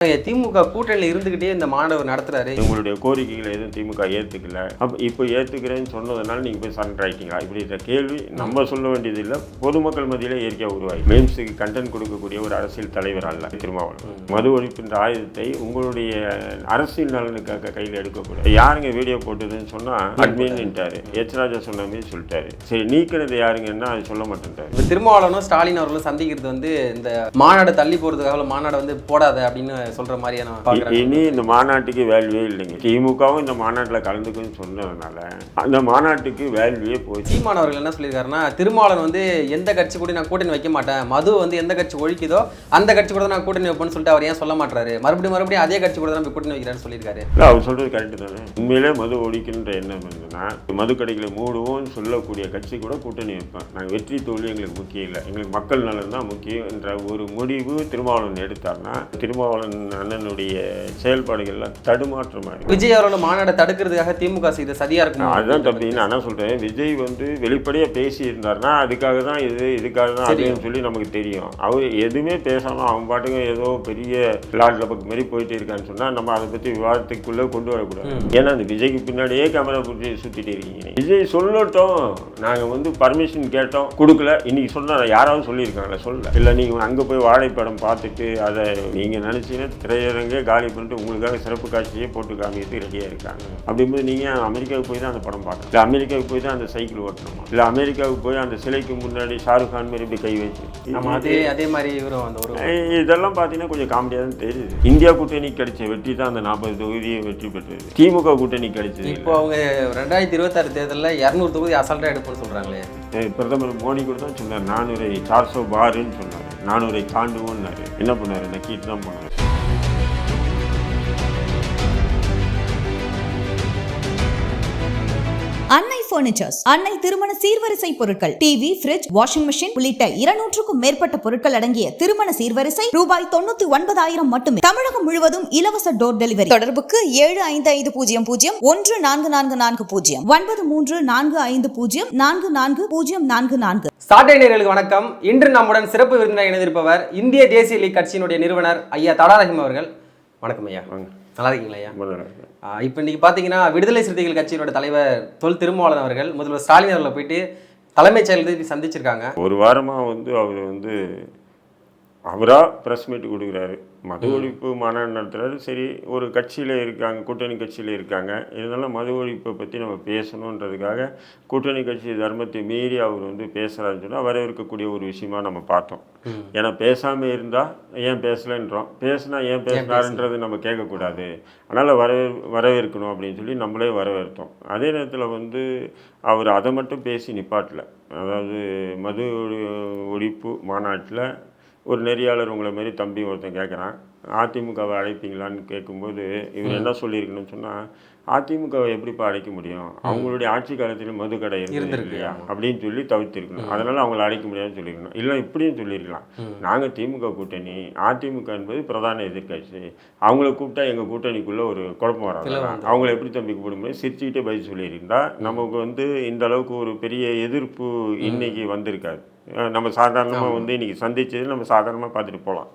திமுக கூட்டணியில் இருந்துகிட்டே இந்த மாணவர் நடத்துறாரு. உங்களுடைய கோரிக்கைகளை எதுவும் திமுக ஏற்றுக்கல அப்போ இப்போ ஏற்றுக்கிறேன்னு சொன்னதுனால நீங்கள் போய் சரண்டர் ஆகிட்டீங்களா இப்படின்ற கேள்வி நம்ம சொல்ல வேண்டியது இல்லை. பொதுமக்கள் மத்தியில் இயற்கையாக உருவாகி. மெயின்ஸுக்கு கண்டென்ட் கொடுக்கக்கூடிய ஒரு அரசியல் தலைவர் அல்ல திருமாவளவன். மது ஒழிப்புன்ற ஆயுதத்தை உங்களுடைய அரசியல் நலனுக்காக கையில் எடுக்கக்கூடாது. யாருங்க வீடியோ போட்டதுன்னு சொன்னால் அட்மின்ட்டாரு எச் ராஜா சொன்ன மாதிரி சொல்லிட்டாரு. சரி நீக்கினது யாருங்கன்னா அது சொல்ல மாட்டேன்ட்டாரு. திருமாவளவனும் ஸ்டாலின் அவர்களும் சந்திக்கிறது வந்து இந்த மாநாடு தள்ளி போறதுக்காக மாநாடு வந்து போடாத அப்படின்னு சொல்ற மாதிரியான இனி இந்த மாநாட்டுக்கு வேல்யூவே இல்லைங்க. திமுகவும் இந்த மாநாட்டில் கலந்துக்குன்னு சொன்னதுனால அந்த மாநாட்டுக்கு வேல்யூவே போச்சு. சீமான் அவர்கள் என்ன சொல்லியிருக்காருன்னா திருமாவளவன் வந்து எந்த கட்சி கூட நான் கூட்டணி வைக்க மாட்டேன் மது வந்து எந்த கட்சி ஒழிக்குதோ அந்த கட்சி கூட நான் கூட்டணி வைப்பேன்னு சொல்லிட்டு அவர் ஏன் சொல்ல மாட்டாரு மறுபடியும் மறுபடியும் அதே கட்சி கூட தான் போய் கூட்டணி வைக்கிறான்னு சொல்லியிருக்காரு. இல்லை அவர் சொல்கிறது கரெக்டு தானே. உண்மையிலே மது ஒழிக்கின்ற எண்ணம் இருந்ததுன்னா மது கடைகளை மூடுவோம்னு சொல்லக்கூடிய கட்சி கூட கூட்டணி வைப்பேன் நாங்கள் வெற்றி தோல்வி எங்களுக்கு முக்கியம் இல்லை. எங்களுக்கு மக்கள் நலன் தான் முக்கியம் என்ற ஒரு முடிவு திருமாவளவன் எடுத்தார்னா திருமாவளவன் அண்ணனுடைய செயல்பாடுகள்லாம் தடுமாற்றமாக இருக்கு விஜய் அவரோட மாநாடை தடுக்கிறதுக்காக திமுக செய்த சதியா இருக்கும்? அதுதான் தம்பி நான் என்ன சொல்கிறேன் விஜய் வந்து வெளிப்படையாக பேசி இருந்தாருன்னா அதுக்காக தான் இது இதுக்காக தான் அதுன்னு சொல்லி நமக்கு தெரியும். அவர் எதுவுமே பேசாமல் அவன் பாட்டுக்கு ஏதோ பெரிய லாட் லபக் மாதிரி போயிட்டு இருக்கான்னு சொன்னால் நம்ம அதை பற்றி விவாதத்துக்குள்ளே கொண்டு வரக்கூடாது. ஏன்னா அந்த விஜய்க்கு பின்னாடியே கேமரா பிடிச்சி சுற்றிட்டு இருக்கீங்க விஜய் சொல்லட்டும். நாங்கள் வந்து பர்மிஷன் கேட்டோம் கொடுக்கல. இன்னைக்கு சொன்னா யாராவது சொல்லியிருக்காங்களா? சொல்ல இல்லை நீங்கள் அங்கே போய் வாழைப்படம் பார்த்துட்டு அதை நீங்கள் நினச்சிங்கன்னா திரையரங்கே காலி பண்ணிட்டு உங்களுக்காக சிறப்பு காட்சியே போட்டு காமிக்கிறதுக்கு ரெடியாக இருக்காங்க. அப்படிங்கும்போது நீங்கள் அமெரிக்காவுக்கு போய் தான் அந்த படம் பார்க்கணும். இல்லை அமெரிக்காவுக்கு போய் தான் அந்த சைக்கிள் ஓட்டணுமா? இல்லை அமெரிக்காவுக்கு போய் அந்த சிலைக்கு முன்னாடி ஷாருக் கான் மாதிரி இப்படி கை வச்சு. அதே அதே மாதிரி இவரும் அந்த ஒரு இதெல்லாம் பார்த்தீங்கன்னா கொஞ்சம் காமெடியாக தான் தெரியுது. இந்தியா கூட்டணி கிடைச்ச வெற்றி தான் அந்த நாற்பது தொகுதியை வெற்றி பெற்றது. திமுக கூட்டணி கிடைச்சது இப்போ அவங்க ரெண்டாயிரத்தி இருபத்தாறு தேர்தலில் இரநூறு தொகுதி அசால்ட்டா எடுப்போம்னு சொல்றாங்களே. ஏய், பிரதமர் மோடி கூட தான் சொன்னார் நானூரை சார்சோ பாருன்னு சொன்னார். நானூரை தாண்டுவோன்னாரு என்ன பண்ணாரு? நக்கிட்டு தான் போனார். பர்னிச்சர்ஸ் அன்னை திருமண சீர்வரிசை பொருட்கள் டிவி ஃபிரிட்ஜ் வாஷிங் மிஷின் உள்ளிட்ட இருநூற்றுக்கும் மேற்பட்ட பொருட்கள் அடங்கிய திருமண சீர்வரிசை ரூபாய் தொண்ணூத்தி ஒன்பதாயிரம் மட்டுமே. தமிழகம் முழுவதும் இலவச டோர் டெலிவரி தொடர்புக்கு ஏழு ஐந்து ஐந்து பூஜ்ஜியம் பூஜ்ஜியம் ஒன்று நான்கு நான்கு நான்கு பூஜ்ஜியம் ஒன்பது மூன்று நான்கு ஐந்து பூஜ்ஜியம் நான்கு நான்கு பூஜ்ஜியம் நான்கு நான்கு. சாட்டை நேர்களுக்கு வணக்கம். இன்று நம்முடன் சிறப்பு விருந்தினர் இணைந்திருப்பவர் இந்திய தேசிய லீக் கட்சியினுடைய நிறுவனர் ஐயா தடா ரஹீம் அவர்கள். வணக்கம் ஐயா. வாங்க. நல்லா இருக்கீங்களா ஐயா? இப்போ இன்னைக்கு பார்த்தீங்கன்னா விடுதலை சிறுத்தைகள் கட்சியினோட தலைவர் தொல் திருமாவளவன் அவர்கள் முதல்வர் ஸ்டாலின் அவர்களை போயிட்டு தலைமைச் செயலர் சந்திச்சிருக்காங்க. ஒரு வாரமாக வந்து அவர் வந்து அவராக ப்ரெஸ் மீட் கொடுக்குறாரு. மது ஒழிப்பு மாநாடு நடத்துறாரு சரி ஒரு கட்சியில் இருக்காங்க கூட்டணி கட்சியில் இருக்காங்க. இருந்தாலும் மது ஒழிப்பை பற்றி நம்ம பேசணுன்றதுக்காக கூட்டணி கட்சி தர்மத்தை மீறி அவர் வந்து பேசுகிறாருன்னு சொன்னால் வரவேற்கக்கூடிய ஒரு விஷயமா நம்ம பார்த்தோம். ஏன்னா பேசாமல் இருந்தால் ஏன் பேசலைன்றோம். பேசினா ஏன் பேசினாருன்றது நம்ம கேட்கக்கூடாது. அதனால் வரவே வரவேற்கணும் அப்படின்னு சொல்லி நம்மளே வரவேற்றோம். அதே நேரத்தில் வந்து அவர் அதை மட்டும் பேசி நிப்பாட்டல. அதாவது மது ஒழி- ஒழிப்பு மாநாட்டில் ஒரு நெறியாளர் உங்களை மாரி தம்பி ஒருத்தன் கேட்குறான் அதிமுகவை அழைப்பீங்களான்னு கேட்கும்போது இவர் என்ன சொல்லியிருக்கணும்னு சொன்னால் அதிமுகவை எப்படிப்பா அழைக்க முடியும்? அவங்களுடைய ஆட்சி காலத்தில் மது கடை இருந்தது இருந்திருக்கு, இல்லையா? அப்படின்னு சொல்லி தவிர்த்திருக்கணும். அதனால அவங்கள அழைக்க முடியாதுன்னு சொல்லியிருக்கணும். இல்லை இப்படியும் சொல்லியிருக்கலாம். நாங்கள் திமுக கூட்டணி அதிமுக என்பது பிரதான எதிர்க்கட்சி. அவங்கள கூப்பிட்டா எங்கள் கூட்டணிக்குள்ள ஒரு குழப்பம் வராது. அவங்கள எப்படி தம்பி கூப்பிட முடியும் சிரிச்சுக்கிட்டே பதில் சொல்லியிருந்தா நமக்கு வந்து இந்த அளவுக்கு ஒரு பெரிய எதிர்ப்பு இன்னைக்கு வந்திருக்காது. நம்ம சாதாரணமாக வந்து இன்னைக்கு சந்திச்சது நம்ம சாதாரணமாக பார்த்துட்டு போகலாம்.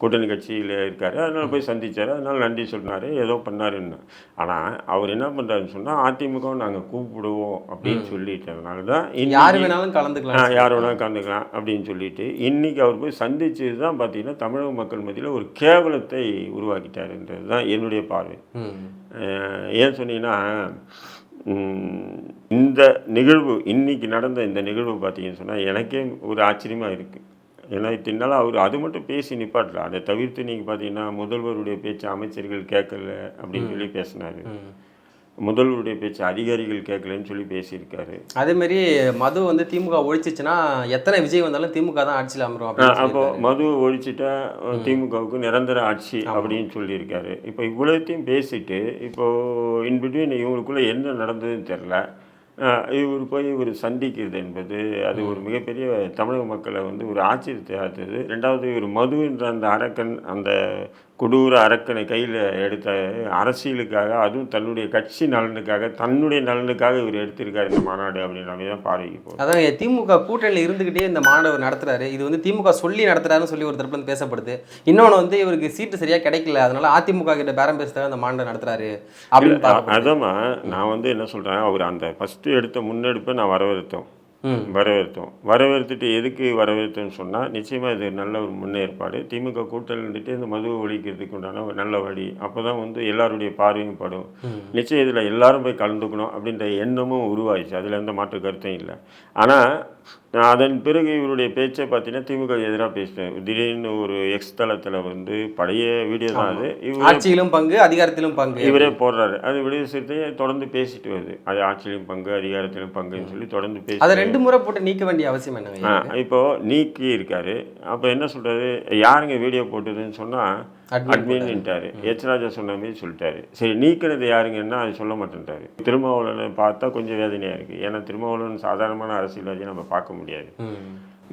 கூட்டணி கட்சியில் இருக்காரு. அதனால போய் சந்திச்சாரு. அதனால நன்றி சொன்னாரு. ஏதோ பண்ணாருன்னு ஆனால் அவர் என்ன பண்ணுறாருன்னு சொன்னால் அதிமுக நாங்கள் கூப்பிடுவோம் அப்படின்னு சொல்லிட்டதுனால தான் யார் வேணாலும் கலந்துக்கலாம். யார் வேணாலும் கலந்துக்கலாம் அப்படின்னு சொல்லிட்டு இன்னைக்கு அவர் போய் சந்திச்சது தான் பார்த்தீங்கன்னா தமிழக மக்கள் மத்தியில் ஒரு கேவலத்தை உருவாக்கிட்டாருன்றது தான் என்னுடைய பார்வை. ஏன் சொன்னீங்கன்னா இந்த நிகழ்வு இன்னைக்கு நடந்த இந்த நிகழ்வு பார்த்தீங்கன்னு சொன்னால் எனக்கே ஒரு ஆச்சரியமாக இருக்குது ஏன்னா இத்தனால அவர் அது மட்டும் பேசி நிப்பாட்டல. அதை தவிர்த்து நீங்கள் பார்த்தீங்கன்னா முதல்வருடைய பேச்சு அமைச்சர்கள் கேட்கல அப்படின்னு சொல்லி பேசினாரு. முதல்வருடைய பேச்சு அதிகாரிகள் கேட்கலன்னு சொல்லி பேசியிருக்காரு. அதே மாதிரி மது வந்து திமுக ஒழிச்சிச்சுன்னா எத்தனை விஜய் வந்தாலும் திமுக தான் ஆட்சியில் அமரும் அப்போ. மது ஒழிச்சிட்டா திமுகவுக்கு நிரந்தர ஆட்சி அப்படின்னு சொல்லியிருக்காரு. இப்போ இவ்வளோத்தையும் பேசிட்டு இப்போ இன்பிட்வீன் இவங்களுக்குள்ள என்ன நடந்ததுன்னு தெரில இவர் போய் இவர் சந்திக்கிறது என்பது அது ஒரு மிகப்பெரிய தமிழக மக்களை வந்து ஒரு ஆச்சரியத்தை ஆற்றுது ரெண்டாவது இவர் மது என்ற அந்த அரக்கன் அந்த கொடூர அரக்கனை கையில் எடுத்த அரசியலுக்காக அதுவும் தன்னுடைய கட்சி நலனுக்காக தன்னுடைய நலனுக்காக இவர் எடுத்திருக்காரு இந்த மாநாடு அப்படின்ற தான் பார்வைக்கு போகுது அதான் திமுக கூட்டணியில் இருந்துகிட்டே இந்த மாணவர் நடத்துறாரு. இது வந்து திமுக சொல்லி நடத்துறாருன்னு சொல்லி ஒரு தரப்புல பேசப்படுது. இன்னொன்று வந்து இவருக்கு சீட்டு சரியா கிடைக்கல. அதனால அதிமுக கிட்ட பேரம் பேசுறதுக்காக அந்த மாநாடு நடத்துறாரு அப்படின்னு. அதாம்மா நான் வந்து என்ன சொல்கிறேன் அவர் அந்த ஃபஸ்ட்டு எடுத்த முன்னெடுப்பை நான் வரவேற்றோம் வரவேற்றோம் வரவேற்றுட்டு எதுக்கு வரவேற்றோன்னு சொன்னால் நிச்சயமாக இது நல்ல ஒரு முன்னேற்பாடு. திமுக கூட்டல் இருந்துட்டு இந்த மதுவை ஒழிக்கிறதுக்கு உண்டான ஒரு நல்ல வழி. அப்போ தான் வந்து எல்லாருடைய பார்வையும் படும். நிச்சயம் இதில் எல்லாரும் போய் கலந்துக்கணும் அப்படின்ற எண்ணமும் உருவாயிடுச்சு. அதில் எந்த மாற்று கருத்தும் இல்லை. ஆனால் அதன் பிறகு இவருடைய பேச்சை பார்த்தீங்கன்னா திமுக எதிராக பேசினேன் திடீர்னு ஒரு எக்ஸ் தளத்தில் வந்து பழைய வீடியோ தான் அது. இவர் ஆட்சியிலும் பங்கு அதிகாரத்திலும் பங்கு. இவரே போடுறாரு. அது விடுதலை சிறுத்தையை தொடர்ந்து பேசிட்டு வருது. அது ஆட்சியிலும் பங்கு அதிகாரத்திலும் பங்குன்னு சொல்லி தொடர்ந்து பேசி அதை ரெண்டு முறை போட்டு நீக்க வேண்டிய அவசியம் என்னங்க ஆ, இப்போ நீக்கி இருக்காரு அப்போ என்ன சொல்றாரு? யாருங்க வீடியோ போட்டதுன்னு சொன்னா Admin அட்மின்ட்டாரு எச் ராஜா சொன்ன மாதிரி சொல்லிட்டாரு. சரி நீக்கினது யாருங்கன்னா அது சொல்ல மாட்டேன்ட்டாரு. திருமாவளவனை பார்த்தா கொஞ்சம் வேதனையா இருக்கு. ஏன்னா திருமாவளவன் சாதாரணமான அரசியல்வாதியை நம்ம பார்க்க முடியாது.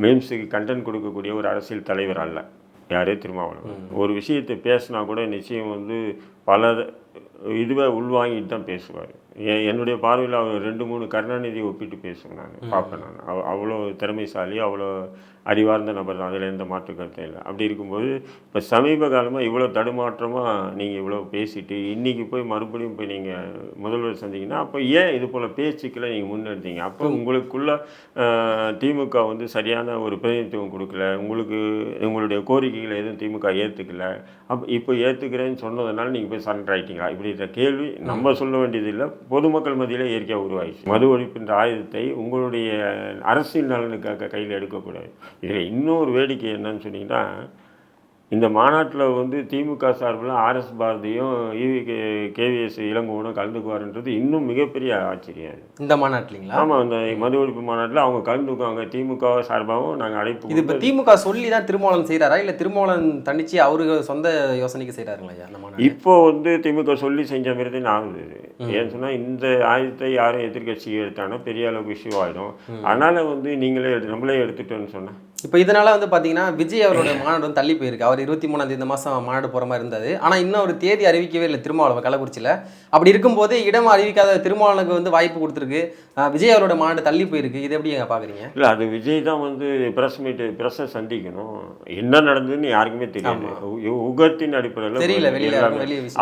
மீம்ஸுக்கு கண்டென்ட் கொடுக்கக்கூடிய ஒரு அரசியல் தலைவர் அல்ல. யாரே? திருமாவளவன். ஒரு விஷயத்தை பேசினா கூட நிச்சயம் வந்து பல இதுவை உள்வாங்கிட்டு தான் பேசுவார். என்னுடைய பார்வையில் அவர் ரெண்டு மூணு கருணாநிதி ஒப்பிட்டு பேசுவேன் நான் பார்ப்பேன் நான். அவ- அவ்வளோ திறமைசாலி அவ்வளோ அறிவார்ந்த நபர் தான். அதில் எந்த மாற்று கருத்தும் இல்லை. அப்படி இருக்கும்போது இப்போ சமீப காலமாக இவ்வளோ தடுமாற்றமாக நீங்கள் இவ்வளோ பேசிட்டு இன்றைக்கி போய் மறுபடியும் போய் நீங்கள் முதல்வர் சந்திங்கன்னா அப்போ ஏன் இது போல் பேச்சுக்களை நீங்கள் முன்னெடுத்தீங்க அப்போ உங்களுக்குள்ள திமுக வந்து சரியான ஒரு பிரதிநிதித்துவம் கொடுக்கல. உங்களுக்கு உங்களுடைய கோரிக்கைகளை எதுவும் திமுக ஏற்றுக்கல அப்போ இப்போ ஏற்றுக்கிறேன்னு சொன்னதுனால நீங்கள் போய் சரண்டர் ஆகிட்டீங்களா இப்படின்ற கேள்வி நம்ம சொல்ல வேண்டியதில்லை பொதுமக்கள் மத்தியிலே இயற்கையாக உருவாயிடுச்சு. மது ஒழிப்புன்ற ஆயுதத்தை உங்களுடைய அரசியல் நலனுக்காக கையில் எடுக்கக்கூடாது. இதில் இன்னொரு வேடிக்கை என்னன்னு சொன்னீங்கன்னா இந்த மாநாட்டில் வந்து திமுக சார்பில் ஆர்எஸ் பாரதியும் இவி கே கேவிஎஸ் இளங்கோவனும் கலந்துக்குவாருன்றது இன்னும் மிகப்பெரிய ஆச்சரியம் அது. இந்த மாநாட்டிலீங்களா? ஆமாம் அந்த மது ஒழிப்பு மாநாட்டில் அவங்க கலந்துக்குவாங்க. திமுக சார்பாகவும் நாங்கள் அழைப்பு இது இப்போ திமுக சொல்லி தான் திருமாவளவன் செய்றாரா? இல்ல திருமாவளவன் தன்னிச்சு அவருக்கு சொந்த யோசனைக்கு செய்றாருங்களா ஐயா அந்த மாநாடு? இப்போ வந்து திமுக சொல்லி செஞ்ச மாதிரி தான் ஆகுது. ஏன்னு சொன்னால் இந்த ஆயுதத்தை யாரும் எதிர்க்கட்சி எடுத்தாங்கன்னா பெரிய அளவுக்கு இஷ்யூ ஆகிடும் அதனால் வந்து நீங்களே எடுத்து நம்மளே எடுத்துட்டோன்னு சொன்னேன் இப்போ இதனால வந்து பாத்தீங்கன்னா விஜய் அவரோட மாநாடு வந்து தள்ளி போயிருக்கு. அவர் இருபத்தி மூணாம் தேதி இந்த மாசம் மாநாடு போற மாதிரி இருந்தது. ஆனா இன்னும் ஒரு தேதி அறிவிக்கவே இல்லை திருமாவளவன் கள்ளக்குறிச்சியில. அப்படி இருக்கும்போது இடம் அறிவிக்காத திருமாவளவனுக்கு வந்து வாய்ப்பு கொடுத்துருக்கு. விஜய் அவரோட மாநாடு தள்ளி போயிருக்கு. இது எப்படி எங்க பாக்குறீங்க? இல்லை அது விஜய் தான் வந்து ப்ரெஸ் மீட்டு ப்ரெஸ்ஸை சந்திக்கணும். என்ன நடந்ததுன்னு யாருக்குமே தெரியாது. உகத்தின் அடிப்படையில் தெரியல வெளியில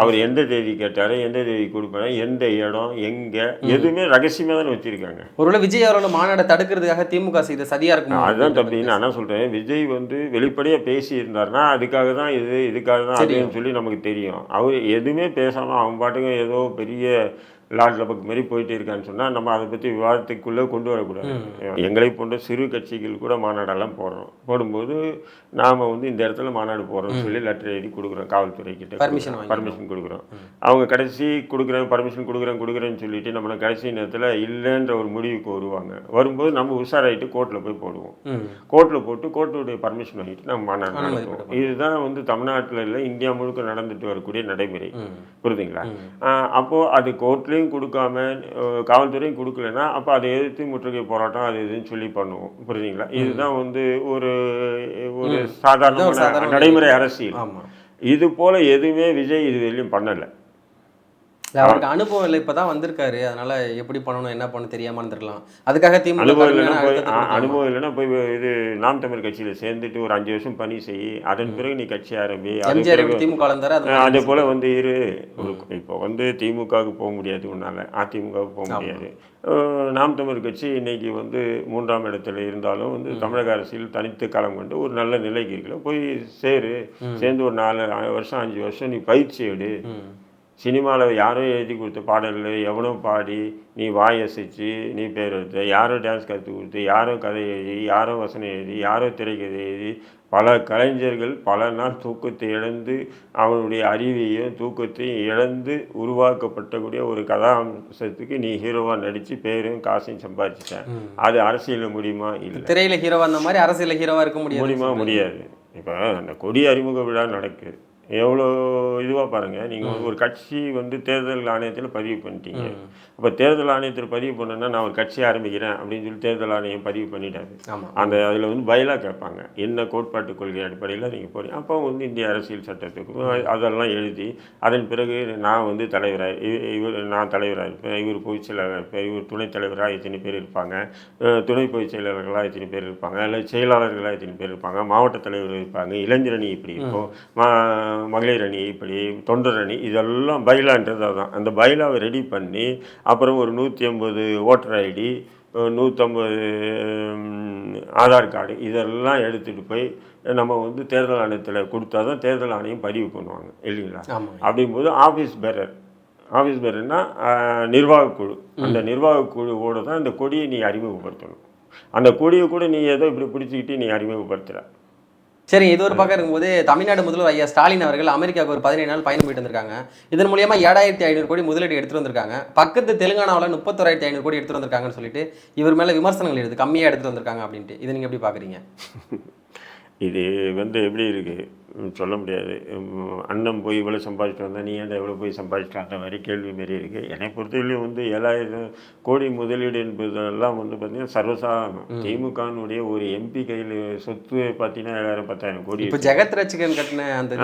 அவர் எந்த தேதி கேட்டாரு எந்த தேதி கொடுப்பாரு எந்த இடம் எங்க எதுவுமே ரகசியமா தானே வச்சிருக்காங்க. ஒருவேளை விஜய் அவரோட மாநாடை தடுக்கிறதுக்காக திமுக செய்த சதியா இருக்கும்? அதுதான் தம்பி என்ன சொல்றேன். விஜய் வந்து வெளிப்படையா பேசி இருந்தாருன்னா அதுக்காக தான் இது இதுக்காக தான் அதுன்னு சொல்லி நமக்கு தெரியும். அவர் எதுவுமே பேசாம அவன் பாட்டுக்கு ஏதோ பெரிய லாட் லபக் மாதிரி போயிட்டே இருக்கான்னு சொன்னா நம்ம அதை பத்தி விவாதத்துக்குள்ளே கொண்டு வரக்கூடாது. எங்களை போன்ற சிறு கட்சிகள் கூட மாநாடெல்லாம் போடுறோம். போடும்போது நாம வந்து இந்த இடத்துல மாநாடு போடுறோம்னு சொல்லி லெட்டர் எழுதி கொடுக்குறோம் காவல்துறை கிட்ட வாங்கிக்கிறோம். பர்மிஷன் கொடுக்குறோம். அவங்க கடைசி கொடுக்குறேன் பர்மிஷன் கொடுக்குறேன் கொடுக்குறேன்னு சொல்லிட்டு நம்மளை கடைசி நேரத்தில் இல்லைன்ற ஒரு முடிவுக்கு வருவாங்க. வரும்போது நம்ம உஷாராயிட்டு கோர்ட்டில் போய் போடுவோம். கோர்ட்டில் போட்டு கோர்ட்டுடைய பர்மிஷன் வாங்கிட்டு நம்ம மாநாடு நடத்துவோம். இதுதான் வந்து தமிழ்நாட்டில் இல்லை இந்தியா முழுக்க நடந்துட்டு வரக்கூடிய நடைமுறை. புரியுதுங்களா? ஆஹ் அப்போ அது கோர்ட்லேயும் கொடுக்காம காவல்துறையும் கொடுக்கலன்னா அப்போ அதை எதிர்த்து முற்றுகை போராட்டம் அது இதுன்னு சொல்லி பண்ணுவோம். புரியுதுங்களா இதுதான் வந்து ஒரு ஒரு இதுதான் ஒரு சாதாரண சாதாரண நடைமுறை அரசியல். இது போல எதுவுமே விஜய் இது வரையிலும் பண்ணலை. இல்ல, அவருக்கு அனுபவம் இல்லை இப்பதான் வந்திருக்காரு. அதனால எப்படி பண்ணணும் என்ன பண்ணணும் தெரியாம இருந்திருக்கலாம் அதுக்காக திமுக அனுபவம் இல்லைன்னா போய். அனுபவம் இல்லைன்னா போய் இது நாம் தமிழ் கட்சியில் சேர்ந்துட்டு ஒரு அஞ்சு வருஷம் பணி செய் அதன் பிறகு நீ கட்சி ஆரம்பி எம்ஜிஆர் திமுக அது அதே போல வந்து இரு. இப்போ வந்து திமுகவுக்கு போக முடியாது உன்னால. அதிமுகவுக்கு போக முடியாது. நாம் தமிழ் கட்சி இன்னைக்கு வந்து மூன்றாம் இடத்துல இருந்தாலும் வந்து தமிழக அரசியல் தனித்து களம் கொண்டு ஒரு நல்ல நிலைக்கு இருக்கல போய் சேரு. சேர்ந்து ஒரு நாலு வருஷம் அஞ்சு வருஷம் நீ பயிற்சி எடு. சினிமாவில் யாரோ எழுதி கொடுத்த பாடல்கள் எவனோ பாடி நீ வாய் அசைச்சு நீ பேர் எடுத்த யாரோ டான்ஸ் கற்றுக் கொடுத்து யாரோ கதை எழுதி யாரோ வசனம் எழுதி யாரோ திரைக்கதை எழுதி பல கலைஞர்கள் பல நாள் தூக்கத்தை இழந்து அவனுடைய அறிவையும் தூக்கத்தையும் இழந்து உருவாக்கப்பட்டக்கூடிய ஒரு கதாம்சத்துக்கு நீ ஹீரோவாக நடித்து பேரும் காசையும் சம்பாதிச்சிட்ட. அது அரசியலில் முடியுமா? இல்லை. திரையில ஹீரோவா அந்த மாதிரி அரசியல்ல ஹீரோவா இருக்க முடியாது. முடியுமா? முடியாது. இப்போ அந்த கொடி அறிமுக விழா நடக்குது எவ்வளோ இதுவாக பாருங்கள் நீங்கள் ஒரு கட்சி வந்து தேர்தல் ஆணையத்தில் பதிவு பண்ணிட்டீங்க. அப்போ தேர்தல் ஆணையத்தில் பதிவு பண்ணேன்னா நான் ஒரு கட்சி ஆரம்பிக்கிறேன் அப்படின்னு சொல்லி தேர்தல் ஆணையம் பதிவு பண்ணிட்டாரு. அந்த அதில் வந்து பயிலாக கேட்பாங்க. என்ன கோட்பாட்டு கொள்கை அடிப்படையில் நீங்கள் போறீங்க. அப்போ வந்து இந்திய அரசியல் சட்டத்துக்கு அதெல்லாம் எழுதி அதன் பிறகு நான் வந்து தலைவராக இவர் நான் தலைவராக இருப்பேன். இவர் பொதுச் இருப்பேன் இவர் துணைத் தலைவராக எத்தனை பேர் இருப்பாங்க. துணை பொதுச் செயலாளர்களாக எத்தனை பேர் இருப்பாங்க. இல்லை செயலாளர்களாக எத்தனை பேர் இருப்பாங்க. மாவட்ட தலைவர் இருப்பாங்க. இளைஞர் அணி இப்படி இருக்கும் மகளிர் அணி இப்படி தொண்டர் அணி இதெல்லாம் பைலான்றது அதான். அந்த பைலாவை ரெடி பண்ணி அப்புறம் ஒரு நூற்றி ஐம்பது ஓட்டர் ஐடி நூற்றம்பது ஆதார் கார்டு இதெல்லாம் எடுத்துகிட்டு போய் நம்ம வந்து தேர்தல் ஆணையத்தில் கொடுத்தா தான் தேர்தல் ஆணையம் பதிவு பண்ணுவாங்க இல்லைங்களா? அப்படிங்கும்போது ஆஃபீஸ் பேரர் ஆஃபீஸ் பேரர்னா நிர்வாகக் குழு. அந்த நிர்வாகக் குழுவோட தான் இந்த கொடியை நீ அறிமுகப்படுத்தணும். அந்த கொடியை கூட நீ ஏதோ இப்படி பிடிச்சிக்கிட்டு நீ அறிமுகப்படுத்துகிற சரி இது ஒரு பக்கம் இருக்கும்போது தமிழ்நாடு முதல்வர் ஐயா ஸ்டாலின் அவர்கள் அமெரிக்காவுக்கு ஒரு பதினேழு நாள் பயணம் போயிட்டு வந்திருக்காங்க. இதன் மூலியமா ஏழாயிரத்தி ஐநூறு கோடி முதலீடு எடுத்துட்டு வந்திருக்காங்க. பக்கத்து தெலுங்கானாவில் முப்பத்தோராயிரத்தி ஐநூறு கோடி எடுத்துட்டு வந்திருக்காங்கன்னு சொல்லிட்டு இவர் மேல விமர்சனங்கள் எடுத்து கம்மியா எடுத்துட்டு வந்திருக்காங்க அப்படின்ட்டு. இதை நீங்க எப்படி பாக்குறீங்க? இது வந்து எப்படி இருக்குது சொல்ல முடியாது. அண்ணன் போய் இவ்வளோ சம்பாதிச்சிட்டு வந்தா நீ ஏன்டா இவ்வளோ போய் சம்பாதிச்சிட்டு அந்த மாதிரி கேள்வி மாரி இருக்குது என்னை பொறுத்தவரையிலும் வந்து ஏழாயிரம் கோடி முதலீடு என்பதெல்லாம் வந்து பார்த்தீங்கன்னா சர்வசாதாரணம் திமுகனுடைய ஒரு எம்பி கையில் சொத்து பார்த்தீங்கன்னா ஏழாயிரம் பத்தாயிரம் கோடி இப்ப ஜெகத் ரட்சகன் கட்டின அந்த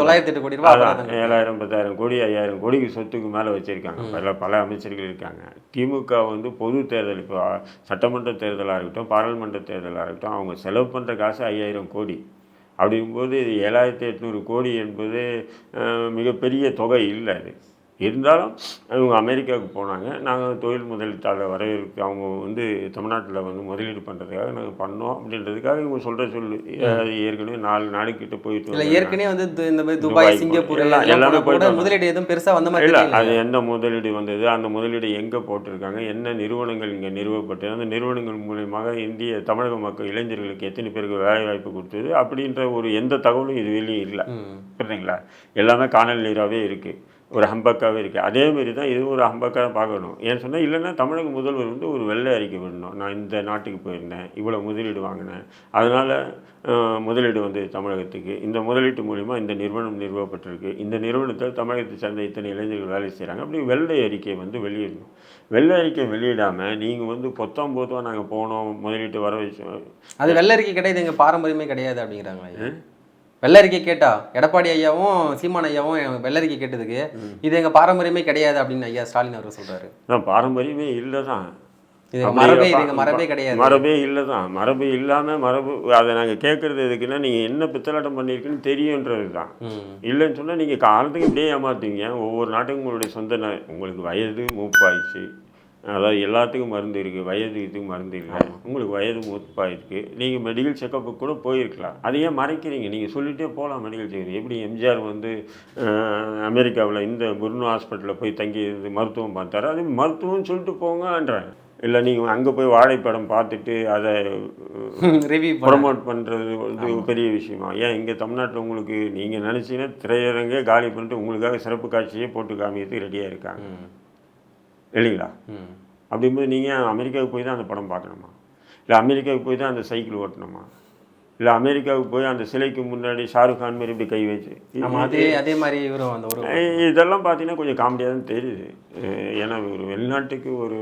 தொள்ளாயிரத்தி எட்டு கோடி ரூபாய் ஏழாயிரம் பத்தாயிரம் கோடி ஐயாயிரம் கோடிக்கு சொத்துக்கு மேலே வச்சுருக்காங்க. பல பல அமைச்சர்கள் இருக்காங்க. திமுக வந்து பொது தேர்தல் இப்போ சட்டமன்ற தேர்தலாக இருக்கட்டும் பாராளுமன்ற தேர்தலாக இருக்கட்டும் அவங்க செலவு பண்ணுற காசு ஐயாயிரம் கோடி. அப்படிங்கும்போது ஏழாயிரத்தி எட்நூறு கோடி என்பது மிகப்பெரிய தொகை இல்லை அது. இருந்தாலும் அவங்க அமெரிக்காவுக்கு போனாங்க. நாங்கள் தொழில் முதலீட்டாளர் வரவேற்கு அவங்க வந்து தமிழ்நாட்டில் வந்து முதலீடு பண்ணுறதுக்காக நாங்கள் பண்ணோம் அப்படின்றதுக்காக இவங்க சொல்கிற சொல்லு அது ஏற்கனவே நாலு நாடுக்கிட்ட போயிட்டு இல்ல. ஏற்கனவே வந்து இந்த மாதிரி துபாய் சிங்கப்பூர் எல்லாம் எல்லாம் போயிட்டு முதலீடு எதுவும் பெருசா வந்த மாதிரி இல்லை அது எந்த முதலீடு வந்தது அந்த முதலீடு எங்கே போட்டிருக்காங்க என்ன நிறுவனங்கள் இங்கே நிறுவப்பட்டது அந்த நிறுவனங்கள் மூலியமாக இந்திய தமிழக மக்கள் இளைஞர்களுக்கு எத்தனை பேருக்கு வேலை வாய்ப்பு கொடுத்தது அப்படின்ற ஒரு எந்த தகவலும் இது வெளியும் இல்லை. புரியுதுங்களா? எல்லாமே காணல் நீராகவே இருக்குது ஒரு ஹம்பக்காகவே இருக்குது அதே மாதிரி தான் இது ஒரு ஹம்பக்காக பார்க்கணும். ஏன்னு சொன்னால் இல்லைன்னா தமிழக முதல்வர் வந்து ஒரு வெள்ளை அறிக்கை விடணும். நான் இந்த நாட்டுக்கு போயிருந்தேன் இவ்வளோ முதலீடு வாங்கினேன். அதனால் முதலீடு வந்து தமிழகத்துக்கு இந்த முதலீட்டு மூலிமா இந்த நிறுவனம் நிறுவப்பட்டிருக்கு. இந்த நிறுவனத்தில் தமிழகத்தை சேர்ந்த இத்தனை இளைஞர்கள் வேலை செய்கிறாங்க அப்படி வெள்ளை அறிக்கை வந்து வெளியிடணும். வெள்ளை அறிக்கை வெளியிடாமல் நீங்கள் வந்து பொத்தாம் பொதுவாக நாங்கள் போனோம் முதலீட்டு வர வச்சோம் அது வெள்ளரிக்கை கிடையாது எங்க பாரம்பரியமே கிடையாது அப்படிங்கிறாங்க ஐயா. வெள்ளரிக்கை கேட்டா எடப்பாடி ஐயாவும் சீமான் ஐயாவும் வெள்ளரிக்கை கேட்டதுக்கு இது எங்க பாரம்பரியமே கிடையாது அப்படின்னு ஐயா ஸ்டாலின் அவர் சொல்றாரு. பாரம்பரியமே இல்லை தான் இது எங்க அப்படியே மரபே இது பா- எங்க மரபே கிடையாது. மரபே இல்லை தான் மரபு இல்லாமல் மரபு அதை நாங்கள் கேட்குறது எதுக்குன்னா நீங்கள் என்ன பித்தலாட்டம் பண்ணியிருக்குன்னு தெரியுன்றது தான். இல்லைன்னு சொன்னால் நீங்கள் காலத்துக்கு இப்படியே ஏமாத்துவீங்க. ஒவ்வொரு நாட்டுக்கும் உங்களுடைய சொந்த உங்களுக்கு வயது மூப்பாயிடுச்சு. அதாவது எல்லாத்துக்கும் மருந்து இருக்குது வயது இதுக்கு மருந்து இல்லை. உங்களுக்கு வயது மூப்பாயிருக்கு நீங்கள் மெடிக்கல் செக்கப்புக்கு கூட போயிருக்கலாம். அதை ஏன் மறைக்கிறீங்க. நீங்கள் சொல்லிட்டே போகலாம் மெடிக்கல் செக்கப் எப்படி எம்ஜிஆர் வந்து அமெரிக்காவில் இந்த புர்னு ஹாஸ்பிட்டலில் போய் தங்கி மருத்துவம் பார்த்தாரு. அது மருத்துவம்னு சொல்லிட்டு போங்கன்றேன் இல்லை நீங்கள் அங்கே போய் வாழைப்படம் பார்த்துட்டு அதை ரிவ்யூ ப்ரொமோட் பண்ணுறது வந்து பெரிய விஷயமா? ஏன் இங்கே தமிழ்நாட்டில் உங்களுக்கு நீங்கள் நினச்சிங்கன்னா திரையரங்கே காலி பண்ணிட்டு உங்களுக்காக சிறப்பு காட்சியே போட்டு காமிக்கிறதுக்கு ரெடியாக இருக்காங்க. இல்லைங்களா அப்படிங்கும்போது நீங்கள் அமெரிக்காவுக்கு போய் தான் அந்த படம் பார்க்கணுமா? இல்லை அமெரிக்காவுக்கு போய் தான் அந்த சைக்கிள் ஓட்டணுமா? இல்லை அமெரிக்காவுக்கு போய் அந்த சிலைக்கு முன்னாடி ஷாருக் கான் மாதிரி இப்படி கை வச்சு. அதே அதே மாதிரி இவரும் அந்த ஒரு இதெல்லாம் பார்த்தீங்கன்னா கொஞ்சம் காமெடியாக தான் தெரியுது. ஏன்னா ஒரு வெளிநாட்டுக்கு ஒரு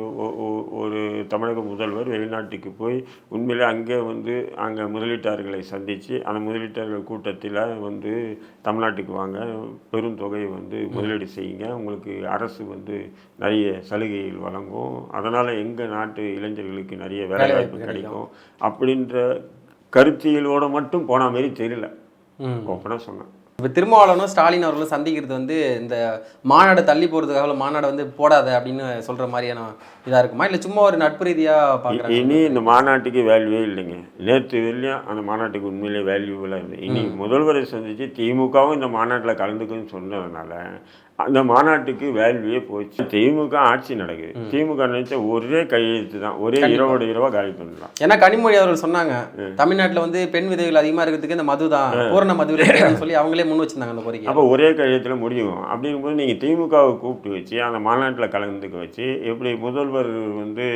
ஒரு தமிழக முதல்வர் வெளிநாட்டுக்கு போய் உண்மையிலே அங்கே வந்து அங்கே முதலீட்டாளர்களை சந்தித்து அந்த முதலீட்டாளர்கள் கூட்டத்தில் வந்து தமிழ்நாட்டுக்கு வாங்க பெரும் தொகையை வந்து முதலீடு செய்யுங்க உங்களுக்கு அரசு வந்து நிறைய சலுகைகள் வழங்கும். அதனால் எங்கள் நாட்டு இளைஞர்களுக்கு நிறைய வேலைவாய்ப்பு கிடைக்கும். அப்படின்ற கருத்தியலோட மட்டும் போன மாதிரி தெரியல. ஓப்பனாக சொன்னேன். இப்போ திருமாவளவனும் ஸ்டாலின் அவர்களும் சந்திக்கிறது வந்து இந்த மாநாடு தள்ளி போகிறதுக்காக மாநாடு வந்து போடாத அப்படின்னு சொல்ற மாதிரியான இதா இருக்குமா? இல்லை சும்மா ஒரு நட்பு ரீதியா இ- பார்க்குறாங்க இனி இந்த மாநாட்டுக்கு வேல்யூவே இல்லைங்க. நேற்று வெளியும் அந்த மாநாட்டுக்கு உண்மையிலே வேல்யூவெல்லாம் இருந்தது இனி முதல்வரை சந்தித்து திமுகவும் இந்த மாநாட்டில் கலந்துக்குன்னு சொன்னதுனால அந்த மாநாட்டுக்கு வேல்யூவே போச்சு. திமுக ஆட்சி நடக்குது. திமுக நினைச்ச ஒரே கையெழுத்து தான். ஒரே இரவோட இரவா காலி பண்ணலாம் ஏன்னா கனிமொழி அவர்கள் சொன்னாங்க தமிழ்நாட்டுல வந்து பெண் விதைகள் அதிகமா இருக்கிறதுக்கு இந்த மது தான் பூரண மது சொல்லி அவங்களே முன் வச்சிருந்தாங்க அந்த கோரிக்கை அப்போ ஒரே கையெழுத்தில் முடியும். அப்படிங்கும்போது நீங்கள் திமுகவை கூப்பிட்டு வச்சு அந்த மாநாட்டில் கலந்துக்க வச்சு எப்படி முதல்வர் வந்து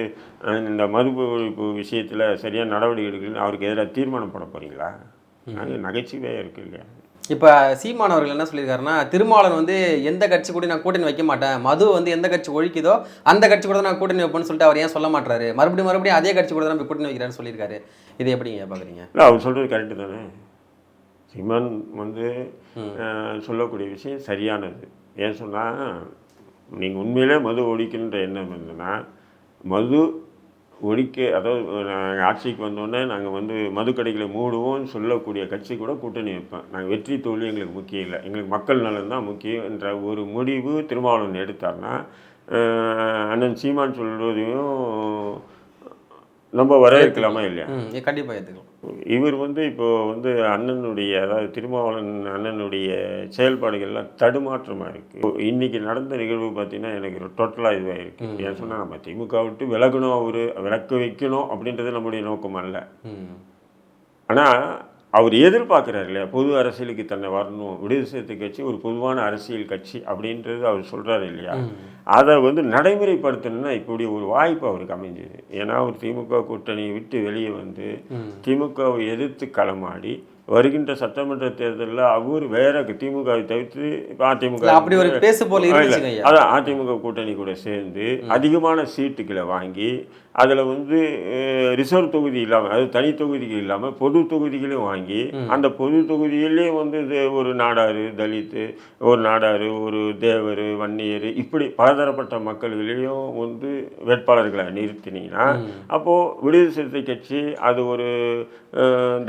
இந்த மது ஒழிப்பு விஷயத்தில் சரியாக நடவடிக்கை எடுக்கலன்னு அவருக்கு எதிராக தீர்மானம் போட போகிறீங்களா அது நகைச்சுவையாக இருக்கு இல்லையா? இப்போ சீமான் அவர்கள் என்ன சொல்லியிருக்காருன்னா திருமாவளவன் வந்து எந்த கட்சி கூட நான் கூட்டணி வைக்க மாட்டேன். மது வந்து எந்த கட்சி ஒழிக்குதோ அந்த கட்சி கூட தான் நான் கூட்டணி வைப்பேன்னு சொல்லிட்டு அவர் ஏன் சொல்ல மாட்டாரு மறுபடியும் மறுபடியும் அதே கட்சி கூட தான் போய் கூட்டணி வைக்கிறாருன்னு சொல்லியிருக்காரு. இது எப்படிங்க பார்க்குறீங்க இல்லை அவர் சொல்கிறது கரெக்டு தானே. சிமன் வந்து சொல்லக்கூடிய விஷயம் சரியானது. ஏன் சொன்னால் நீங்கள் உண்மையிலே மது ஒழிக்கின்ற எண்ணம் இருந்ததுன்னா மது ஒழிக்க அதாவது நாங்கள் ஆட்சிக்கு வந்தோடனே நாங்கள் வந்து மதுக்கடைகளை மூடுவோம்னு சொல்லக்கூடிய கட்சி கூட கூட்டணி வைப்பேன். நாங்கள் வெற்றி தோல்வி எங்களுக்கு முக்கியம் இல்லை. எங்களுக்கு மக்கள் நலன் தான் முக்கியம் என்ற ஒரு முடிவு திருமாவளவன் எடுத்தார்னா அண்ணன் சீமான் சொல்வதையும் நம்ம வரவேற்கலாமா இல்லையா? கண்டிப்பாக ஏற்றுக்கலாம் இவர் வந்து இப்போ வந்து அண்ணனுடைய அதாவது திருமாவளவன் அண்ணனுடைய செயல்பாடுகள்லாம் தடுமாற்றமாக இருக்குது இன்னைக்கு நடந்த நிகழ்வு பார்த்தீங்கன்னா எனக்கு டோட்டலாக இதுவாக இருக்கு. ஏன் சொன்னால் நம்ம திமுக விட்டு விலகணும் அவர் விலக்க வைக்கணும் அப்படின்றது நம்முடைய நோக்கம் அல்ல ஆனால் அவர் எதிர்பார்க்குறாரு இல்லையா? பொது அரசியலுக்கு தன்னை வரணும் விடுதலை சிறுத்தை கட்சி ஒரு பொதுவான அரசியல் கட்சி அப்படின்றது அவர் சொல்கிறாரு இல்லையா? அதை வந்து நடைமுறைப்படுத்தணும்னா இப்படி ஒரு வாய்ப்பு அவருக்கு அமைஞ்சுது. ஏன்னா அவர் திமுக கூட்டணியை விட்டு வெளியே வந்து திமுகவை எதிர்த்து களமாடி வருகின்ற சட்டமன்ற தேர்தலில் அவர் வேற திமுகவை தவிர்த்து இப்போ அதிமுக அப்படி ஒரு பேசு போல. அதான் அதிமுக கூட்டணி கூட சேர்ந்து அதிகமான சீட்டுகளை வாங்கி அதில் வந்து ரிசர்வ் தொகுதி இல்லாமல் அது தனி தொகுதிகள் இல்லாமல் பொது தொகுதிகளையும் வாங்கி அந்த பொது தொகுதியிலே வந்து இது ஒரு நாடாரு தலித்து ஒரு நாடாரு ஒரு தேவர் வன்னியர் இப்படி பலதரப்பட்ட மக்கள்களையும் வந்து வேட்பாளர்களை நிறுத்தினீங்கன்னா அப்போது விடுதலை சிறுத்தை கட்சி அது ஒரு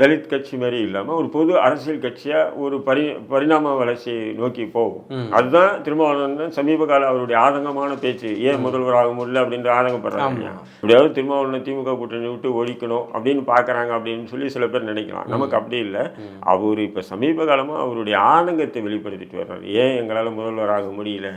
தலித் கட்சி மாதிரி இல்லாமல் ஒரு பொது அரசியல் கட்சியாக ஒரு பரி பரிணாம வளர்ச்சியை நோக்கி போகும். அதுதான் திருமாவளவன் சமீப கால அவருடைய ஆதங்கமான பேச்சு. ஏன் முதல்வராக முடியல அப்படின்ற ஆதங்கப்படுறாங்க எப்படியாவது திருமாவளவனை திமுக கூட்டணி விட்டு ஒழிக்கணும் அப்படின்னு பார்க்குறாங்க அப்படின்னு சொல்லி சில பேர் நினைக்கலாம். நமக்கு அப்படி இல்லை. அவர் இப்போ சமீப காலமாக அவருடைய ஆதங்கத்தை வெளிப்படுத்திட்டு வர்றாரு. ஏன் எங்களால் முதல்வராக முடியல?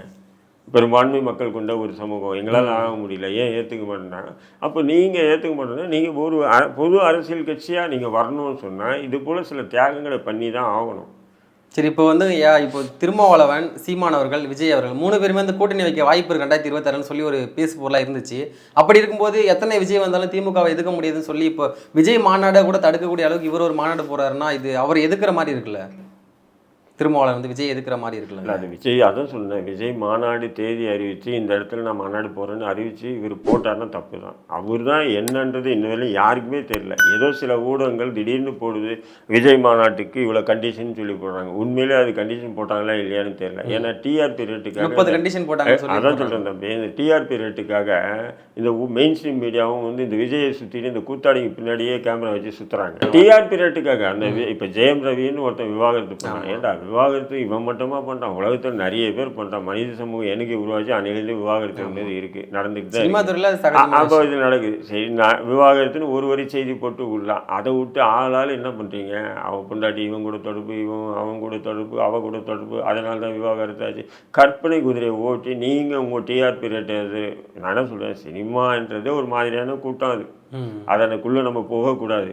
பெரும்பான்மை மக்கள் கொண்ட ஒரு சமூகம். எங்களால் ஆக முடியல. ஏன் ஏற்றுக்க மாட்டேன்னாங்க அப்போ நீங்கள் ஏற்றுக்க மாட்டேன்னா நீங்கள் ஒரு பொது அரசியல் கட்சியாக நீங்கள் வரணும்னு சொன்னால் இது போல் சில தியாகங்களை பண்ணி தான் ஆகணும். சரி இப்போ வந்து ஐயா இப்போ திருமாவளவன் சீமான் அவர்கள் விஜய் அவர்கள் மூணு பேருமே வந்து கூட்டணி வைக்க வாய்ப்பு இருக்கு ரெண்டாயிரத்தி இருபத்தாறுன்னு சொல்லி ஒரு பேசு பொருளாக இருந்துச்சு. அப்படி இருக்கும்போது எத்தனை விஜய் வந்தாலும் திமுகவை எதுக்க முடியாதுன்னு சொல்லி இப்போ விஜய் மாநாடை கூட தடுக்கக்கூடிய அளவுக்கு இவர் ஒரு மாநாடு போறாருன்னா இது அவர் எதுக்குற மாதிரி இருக்குல்ல? திருமாவளவன் வந்து விஜய் எதுக்குற மாதிரி இருக்குல்ல அது விஜய் அதான் சொன்னேன் விஜய் மாநாடு தேதி அறிவித்து இந்த இடத்துல நான் மாநாடு போகிறேன்னு அறிவித்து இவர் போட்டார்னா தப்பு தான் அவர் தான் என்னன்றது இன்ன வரையும் யாருக்குமே தெரியல. ஏதோ சில ஊடகங்கள் திடீர்னு போடுது விஜய் மாநாட்டுக்கு இவ்வளோ கண்டிஷன் சொல்லி போடுறாங்க. உண்மையிலே அது கண்டிஷன் போட்டாங்களா இல்லையான்னு தெரியல. ஏன்னா டிஆர்பி ரேட்டுக்காக முப்பது கண்டிஷன் போட்டாங்கன்னு சொல்லி அதான் சொல்கிறேன் தம்பி. இந்த டிஆர்பி ரேட்டுக்காக இந்த மெயின் ஸ்ட்ரீம் மீடியாவும் வந்து இந்த விஜயை சுற்றிட்டு இந்த கூத்தாடிக்கு பின்னாடியே கேமரா வச்சு சுற்றுறாங்க டிஆர்பி ரேட்டுக்காக அந்த இப்ப ஜெயம் ரவின்னு ஒருத்தன் விவாகரத்து பண்ணான். ஏன்டா விவாகரத்து இவன் மட்டுமா பண்ணுறான் உலகத்தில் நிறைய பேர் பண்ணுறான் மனித சமூகம் எனக்கு உருவாச்சு அன்னையிலேருந்து விவாகரத்து என்பது இருக்கு நடந்துட்டு தான் அப்போ இது நடக்குது. சரி நான் விவாகரத்துன்னு ஒரு வரி செய்தி போட்டு விடலாம். அதை விட்டு ஆளால் என்ன பண்ணுறீங்க அவன் பொண்டாட்டி இவன் கூட தொடர்பு இவன் அவன் கூட தொடர்பு அவ கூட தொடர்பு அதனால தான் விவாகரத்து ஆச்சு. கற்பனை குதிரையை ஓட்டி நீங்கள் உங்கள் டிஆர்பி ரேட் அது நான் என்ன சொல்கிறேன் சினிமான்றதே ஒரு மாதிரியான கூட்டம் அது. அதனுக்குள்ளே நம்ம போகக்கூடாது.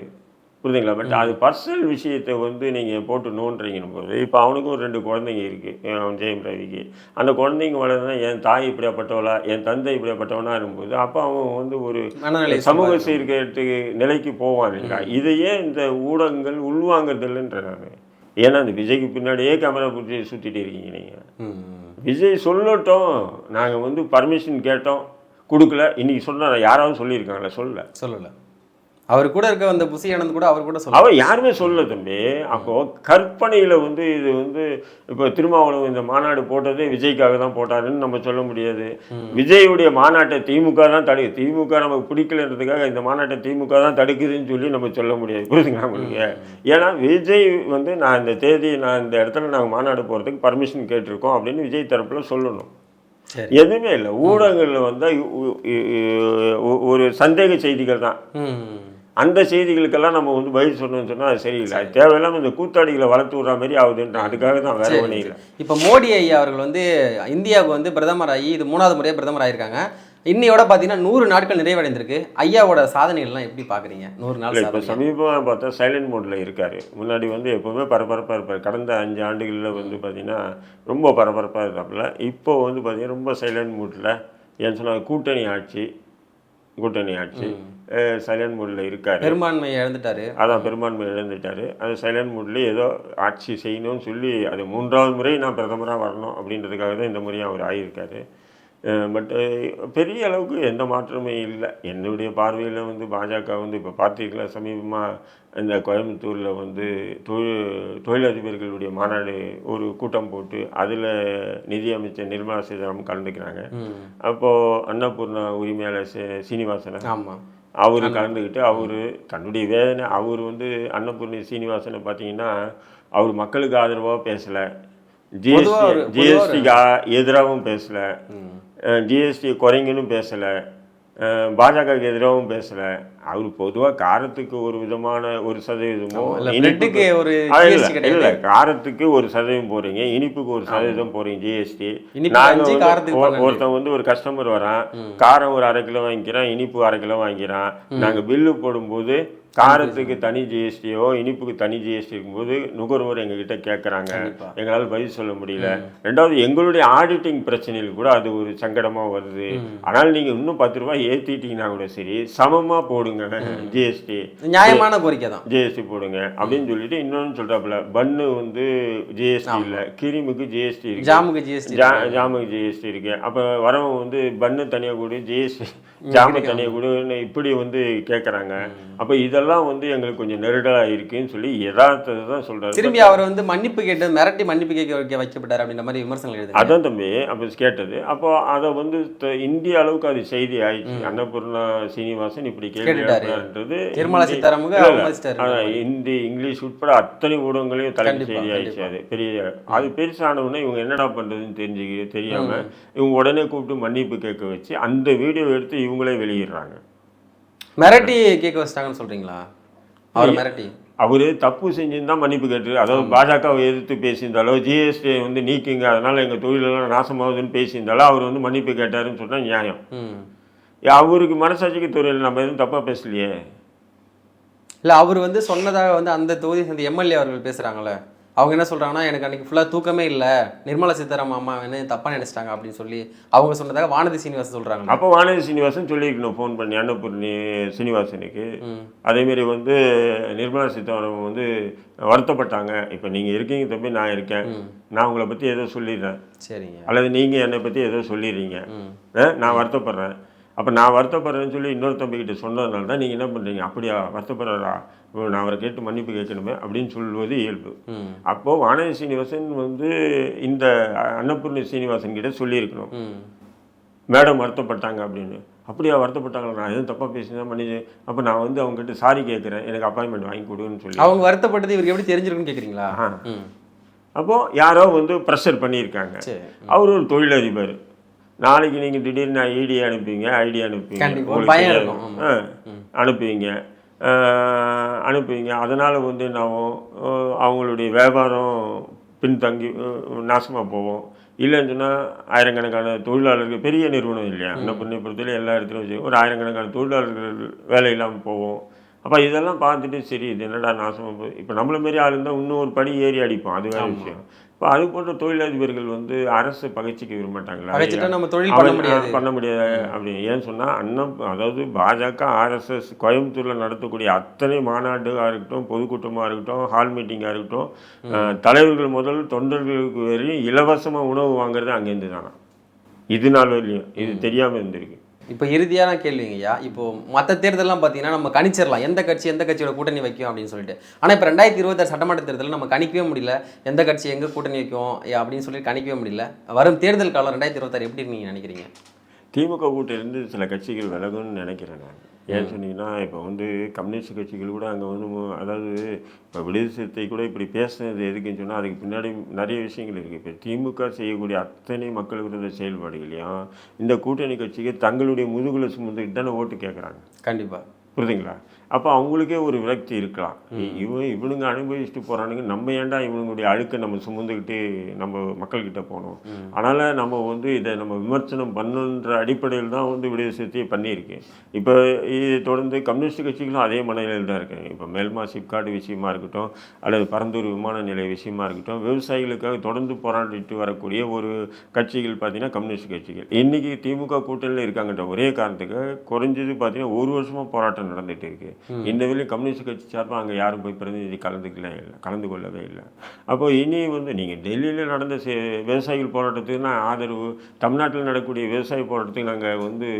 புரியுதுங்களா? பட் அது பர்சனல் விஷயத்தை வந்து நீங்கள் போட்டு நோண்டுறீங்கன்னு போது இப்போ அவனுக்கும் ரெண்டு குழந்தைங்க இருக்குது அவன் ஜெயம் ரவிக்கு. அந்த குழந்தைங்க வளர்ந்தா என் தாய் இப்படியாப்பட்டவளா என் தந்தை இப்படியாப்பட்டவனா இருக்கும்போது அப்போ அவன் வந்து ஒரு சமூக சம்பாதிக்கணும். சீர்கேட்டு நிலைக்கு போவான் இல்லைங்களா? இதையே இந்த ஊடகங்கள் உள்வாங்கிறது இல்லைன்ற நான். ஏன்னா அந்த விஜய்க்கு பின்னாடியே கேமரா பிடிச்சி சுற்றிட்டு இருக்கீங்க நீங்கள். விஜய் சொல்லட்டும். நாங்கள் வந்து பர்மிஷன் கேட்டோம் கொடுக்கல. இன்னைக்கு சொன்னா யாராவது சொல்லியிருக்காங்களா? சொல்லல. சொல்லல. அவர் கூட இருக்க அந்த புசி ஆனந்த் கூட அவர் கூட சொல்ல அவன் யாருமே சொல்லல தம்பி. அப்போ கற்பனையில் வந்து இது வந்து இப்போ திருமாவளவன் இந்த மாநாடு போட்டதே விஜய்க்காக தான் போட்டாருன்னு நம்ம சொல்ல முடியாது. விஜயுடைய மாநாட்டை திமுக தான் தடு திமுக நமக்கு பிடிக்கலன்றதுக்காக இந்த மாநாட்டை திமுக தான் தடுக்குதுன்னு சொல்லி நம்ம சொல்ல முடியாது. புரியுதுங்களா உங்களுக்கு? ஏன்னா விஜய் வந்து நான் இந்த தேதி நான் இந்த இடத்துல நாங்கள் மாநாடு போகிறதுக்கு பர்மிஷன் கேட்டிருக்கோம் அப்படின்னு விஜய் தரப்புல சொல்லணும். எதுவுமே இல்லை. ஊடகங்களில் வந்து உ- உ- உ- ஒரு சந்தேக செய்திகள் தான். அந்த செய்திகளுக்கெல்லாம் நம்ம வந்து பதில் சொன்னோம்னு சொன்னால் அது சரியில்லை. அது தேவையில்லாம இந்த கூத்தாடிகளை வளர்த்து விடுற மாதிரி ஆகுதுன்றான் அதுக்காக தான் வேற ஒன்றும் இல்லை. இப்போ மோடி ஐயா அவர்கள் வந்து இந்தியாவுக்கு வந்து பிரதமர் ஆகி இது மூணாவது முறையாக பிரதமர் ஆயிருக்காங்க இன்னையோட பார்த்தீங்கன்னா நூறு நாட்கள் நிறைவடைந்திருக்கு. ஐயாவோட சாதனைகள்லாம் எப்படி பார்க்குறீங்க நூறு நாள் இப்போ சமீபமாக பார்த்தா சைலண்ட் மோடில் இருக்கார். முன்னாடி வந்து எப்போவுமே பரபரப்பாக இருப்பார். கடந்த அஞ்சு ஆண்டுகளில் வந்து பார்த்தீங்கன்னா ரொம்ப பரபரப்பாக இருக்காப்புல இப்போ வந்து பார்த்தீங்கன்னா ரொம்ப சைலண்ட் மூட்டில் ஏன்னு சொன்னால் கூட்டணி ஆட்சி கூட்டணி ஆட்சி. சைலண்ட் மூடில் இருக்காரு. பெரும்பான்மை இழந்துட்டாரு. அதான் பெரும்பான்மை இழந்துட்டாரு. அது சைலண்ட் மூட்லேயே ஏதோ ஆட்சி செய்யணும்னு சொல்லி அது மூன்றாவது முறை நான் பிரதமராக வரணும் அப்படின்றதுக்காக தான் இந்த முறையும் அவர் ஆகியிருக்காரு பட் பெரிய அளவுக்கு எந்த மாற்றமே இல்லை. என்னுடைய பார்வையில் வந்து பாஜக வந்து இப்போ பார்த்தீங்களா சமீபமாக இந்த கோயம்புத்தூரில் வந்து தொழில் தொழிலதிபர்களுடைய மாநாடு ஒரு கூட்டம் போட்டு அதில் நிதி அமைச்சர் நிர்மலா சீதாராமன் கலந்துக்கிறாங்க. அப்போது அன்னபூர்ணா உரிமையாளர் சீனிவாசனை ஆமா. அவர் கலந்துக்கிட்டு அவர் தன்னுடைய வேதனை அவர் வந்து அன்னபூர்ணி சீனிவாசனை பார்த்தீங்கன்னா அவர் மக்களுக்கு ஆதரவாக பேசலை. ஜிஎஸ்டி ஜிஎஸ்டிக்கு எதிராகவும் பேசலை. ஜிஎஸ்டி குறைங்கன்னு பேசலை. பாஜகவுக்கு எதிராகவும் பேசலை அவர் பொதுவாக காரத்துக்கு ஒரு விதமான ஒரு சதவீதமோ இனிப்புக்கு- ஒரு இல்ல, காரத்துக்கு ஒரு சதவீதம் போறீங்க இனிப்புக்கு ஒரு சதவீதம் போறீங்க ஜிஎஸ்டி பன்னெண்டு. ஒருத்தன் வந்து ஒரு கஸ்டமர் வரான் காரம் ஒரு அரை கிலோ வாங்கிக்கிறான் இனிப்பு அரை கிலோ வாங்கிக்கிறான். நாங்க பில்லு போடும்போது காரத்துக்கு தனி ஜிஎஸ்டியோ இனிப்புக்கு தனி ஜிஎஸ்டி இருக்கும்போது நுகர்வோர் எங்ககிட்ட கேட்குறாங்க. எங்களால் பதில் சொல்ல முடியல. ரெண்டாவது எங்களுடைய ஆடிட்டிங் பிரச்சனையில் கூட அது ஒரு சங்கடமா வருது. ஆனால் நீங்க இன்னும் பத்து ரூபாய் ஏத்திட்டீங்கன்னா கூட சரி சமமா போடுங்க ஜிஎஸ்டி நியாயமான கோரிக்கை தான். ஜிஎஸ்டி போடுங்க. அப்படின்னு சொல்லிட்டு இன்னொன்னு சொல்றாப்புல பன்னு வந்து ஜிஎஸ்டி இல்ல கிரீமுக்கு ஜிஎஸ்டி இருக்கு. ஜாமுக்கு ஜிஎஸ்டி ஜாமுக்கு ஜிஎஸ்டி இருக்கு. அப்ப வரவன் வந்து பன்னு தனியா கொடு ஜிஎஸ்டி ஜாமு தனியா கொடுன்னு இப்படி வந்து கேட்குறாங்க அப்ப இதெல்லாம் வந்து எங்களுக்கு கொஞ்சம் நெருடலா இருக்குன்னு சொல்லி யதார்த்தத்தை தான் சொல்றாரு. திரும்பி அவர் வந்து மன்னிப்பு கேட்டு மிரட்டி மன்னிப்பு கேட்க வைக்க வைக்கப்பட்டார் அப்படின்ற மாதிரி விமர்சனங்கள் எழுதுங்க. அதான் தம்பி அப்போ கேட்டது. அப்போ அதை வந்து இந்திய அளவுக்கு அது செய்தி ஆயிடுச்சு. அன்னபூர்ணா சீனிவாசன் இப்படி கேள்வி கேட்டுட்டாரு. எழுப்புறாருன்றது நிர்மலா. அதான் இந்தி இங்கிலீஷ் உட்பட அத்தனை ஊடகங்களையும் கண்டிப்பா, செய்தி ஆயிடுச்சு அது. பெரிய அது பெருசான உடனே இவங்க என்னடா பண்றதுன்னு தெரிஞ்சு தெரியாம இவங்க உடனே கூப்பிட்டு மன்னிப்பு கேட்க வச்சு அந்த வீடியோ எடுத்து இவங்களே வெளியிடுறாங்க. மிரட்டி கேட்க வச்சிட்டாங்கன்னு சொல்றீங்களா? அவர் மிரட்டி. அவரு தப்பு செஞ்சிருந்தா மன்னிப்பு கேட்டு அதாவது பாஜகவை எதிர்த்து பேசியிருந்தாலோ ஜிஎஸ்டி வந்து நீக்குங்க. அதனால எங்க தொழிலெல்லாம் நாசமாகுதுன்னு பேசியிருந்தாலோ அவர் வந்து மன்னிப்பு கேட்டாருன்னு சொன்னா நியாயம். அவருக்கு மனசாட்சிக்கு தொழில் நம்ம எதுவும் தப்பா பேசலையே. இல்ல அவர் வந்து சொன்னதாக வந்து அந்த தொகுதி சேர்ந்த எம்எல்ஏ அவர்கள் பேசுறாங்கல்ல. அவங்க என்ன சொல்றாங்கன்னா எனக்கு அன்னைக்கு ஃபுல்லா தூக்கமே இல்ல. நிர்மலா சீதாராமன் அம்மா என்ன தப்பா நினைச்சிட்டாங்க அப்படின்னு சொல்லி அவங்க சொன்னதாக வானதி சீனிவாசன் சொல்றாங்க. அப்போ வானதி சீனிவாசன் சொல்லியிருக்கணும் ஃபோன் பண்ணி அன்னபூர்ணி சீனிவாசனுக்கு. அதேமாரி வந்து நிர்மலா சீதாராமன் வந்து வருத்தப்பட்டாங்க. இப்போ நீங்கள் இருக்கீங்க தம்பி நான் இருக்கேன். நான் உங்களை பற்றி ஏதோ சொல்லிடுறேன். சரிங்க. அல்லது நீங்கள் என்னை பற்றி ஏதோ சொல்லிடுறீங்க. நான் வருத்தப்படுறேன். அப்போ நான் வருத்தப்படுறேன்னு சொல்லி இன்னொரு தம்பிக்கிட்ட சொன்னதுனால தான் நீங்கள் என்ன பண்ணுறீங்க அப்படியா வருத்தப்படுறா நான் அவரை கேட்டு மன்னிப்பு கேட்கணுமே அப்படின்னு சொல்வது இயல்பு. அப்போது வானதி சீனிவாசன் வந்து இந்த அன்னபூர்ணி சீனிவாசன் கிட்ட சொல்லியிருக்கணும். மேடம் வருத்தப்பட்டாங்க அப்படின்னு. அப்படியா வருத்தப்பட்டாங்களா? நான் எதுவும் தப்பாக பேசினா மன்னிச்சு அப்போ நான் வந்து அவங்ககிட்ட சாரி கேட்குறேன். எனக்கு அப்பாயின்மெண்ட் வாங்கி கொடுன்னு சொல்லி. அவங்க வருத்தப்பட்டது இவருக்கு எப்படி தெரிஞ்சிருக்குன்னு கேக்குறீங்களா ஆ. அப்போது யாரோ வந்து ப்ரெஷர் பண்ணியிருக்காங்க. அவர் ஒரு தொழிலதிபர். நாளைக்கு நீங்கள் திடீர்னு ஐடி அனுப்புவீங்க ஐடி அனுப்புவீங்க. அனுப்புவீங்க. அனுப்புவீங்க. அதனால் வந்து நான் அவங்களுடைய வியாபாரம் பின்தங்கி நாசமாக போவோம் இல்லைன்னு சொன்னால் ஆயிரக்கணக்கான தொழிலாளர்கள் பெரிய நிறுவனம் இல்லையா? பொண்ணை பொறுத்தவரை எல்லா இடத்துலையும் வச்சு ஒரு ஆயிரக்கணக்கான தொழிலாளர்கள் வேலை இல்லாமல் போவோம் அப்போ இதெல்லாம் பார்த்துட்டு சரி இது என்னடா நாசமாக போகுது? இப்போ நம்மள மாரி ஆள் இருந்தால் இன்னும் ஒரு படி ஏறி அடிப்போம் அது வேற விஷயம். இப்போ அது போன்ற தொழிலதிபர்கள் வந்து அரசு பகைச்சிக்க விரும்ப மாட்டாங்களா பகைச்சிட்டா நம்ம தொழில் பண்ண முடியாது. பண்ண முடியாது அப்படி. ஏன்னு சொன்னால் அண்ணன் அதாவது பாஜக ஆர்எஸ்எஸ் கோயம்புத்தூரில் நடத்தக்கூடிய அத்தனை மாநாடுகளாக இருக்கட்டும் பொதுக்கூட்டமாக இருக்கட்டும் ஹால் மீட்டிங்காக இருக்கட்டும் தலைவர்கள் முதல் தொண்டர்களுக்கு வரையும் இலவசமாக உணவு வாங்குறது அங்கேருந்து தானா இது நாள் வரையும் இது தெரியாமல் இருந்திருக்கு. இப்போ இறுதியான கேள்விங்கய்யா இப்போ மற்ற தேர்தலெலாம் பார்த்தீங்கன்னா நம்ம கணிச்சிடலாம் எந்த கட்சி எந்த கட்சியோட கூட்டணி வைக்கும் அப்படின்னு சொல்லிட்டு. ஆனால் இப்போ ரெண்டாயிரத்தி இருபத்தாறு சட்டமன்ற தேர்தலில் நம்ம கணிக்கவே முடியல. எந்த கட்சி எங்கே கூட்டணி வைக்கும் அப்படின்னு சொல்லி கணிக்கவே முடியல. வரும் தேர்தல் காலம் ரெண்டாயிரத்தி இருபத்தாறு எப்படி நீங்கள் நினைக்கிறீங்க? திமுக கூட்டிலிருந்து சில கட்சிகள் விலகும்னு நினைக்கிறேன் நான். ஏன்னு சொன்னீங்கன்னா இப்போ வந்து கம்யூனிஸ்ட் கட்சிகள் கூட அங்கே வந்து அதாவது இப்போ விடுதலை சிறுத்தை கூட இப்படி பேசுனது எதுக்குன்னு சொன்னால் அதுக்கு பின்னாடி நிறைய விஷயங்கள் இருக்குது இப்போ திமுக செய்யக்கூடிய அத்தனை மக்கள் விரோத செயல்பாடுகளையும் இந்த கூட்டணி கட்சிக்கு தங்களுடைய முதுகுல சுமந்துக்கிட்டு தானே ஓட்டு கேட்குறாங்க கண்டிப்பாக புரியுதுங்களா? அப்போ அவங்களுக்கே ஒரு விரக்தி இருக்கலாம். இவன் இவனுங்க அனுபவிச்சுட்டு போகிறானுங்க நம்ம ஏன்டா இவனுங்களுடைய அழுக்கை நம்ம சுமந்துக்கிட்டு நம்ம மக்கள்கிட்ட போகணும் அதனால் நம்ம வந்து இதை நம்ம விமர்சனம் பண்ணுன்ற அடிப்படையில் தான் வந்து விடுதலை சிறுத்தையை பண்ணியிருக்கு இப்போ இதை தொடர்ந்து கம்யூனிஸ்ட் கட்சிகளும் அதே மனநிலையில் தான் இருக்காங்க. இப்போ மேல்மா சிப்காடு விஷயமா இருக்கட்டும் அல்லது பரந்தூர் விமான நிலைய விஷயமா இருக்கட்டும் விவசாயிகளுக்காக தொடர்ந்து போராடிட்டு வரக்கூடிய ஒரு கட்சிகள் பார்த்தீங்கன்னா கம்யூனிஸ்ட் கட்சிகள். இன்னைக்கு திமுக கூட்டணியில் இருக்காங்கன்ற ஒரே காரணத்துக்கு குறைஞ்சது பார்த்தீங்கன்னா ஒரு வருஷமா போராட்டம் நடந்துட்டு இருக்கு. இந்த வேலையும் கம்யூனிஸ்ட் கட்சி சார்பாக அங்கே யாரும் போய் பிரதிநிதி கலந்துக்கல இல்லை கலந்து கொள்ளவே இல்லை. அப்போ இனி வந்து நீங்கள் டெல்லியில் நடந்த விவசாயிகள் போராட்டத்துக்கு நான் ஆதரவு தமிழ்நாட்டில் நடக்கக்கூடிய விவசாய போராட்டத்துக்கு நாங்கள் வந்து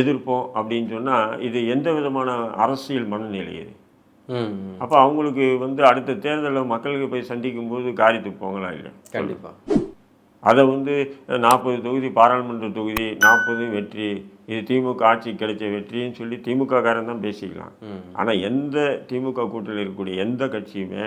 எதிர்ப்போம் அப்படின்னு சொன்னால் இது எந்த விதமான அரசியல் மனநிலை இது? அப்போ அவங்களுக்கு வந்து அடுத்த தேர்தலில் மக்களுக்கு போய் சந்திக்கும் போது காரியத்துக்கு போங்களா இல்லை கண்டிப்பா அதை வந்து நாற்பது தொகுதி பாராளுமன்ற தொகுதி நாற்பது வெற்றி இது திமுக ஆட்சி கிடைச்ச வெற்றின்னு சொல்லி திமுக காரன் தான் பேசிக்கலாம். ஆனால் எந்த திமுக கூட்டணியில் இருக்கக்கூடிய எந்த கட்சியுமே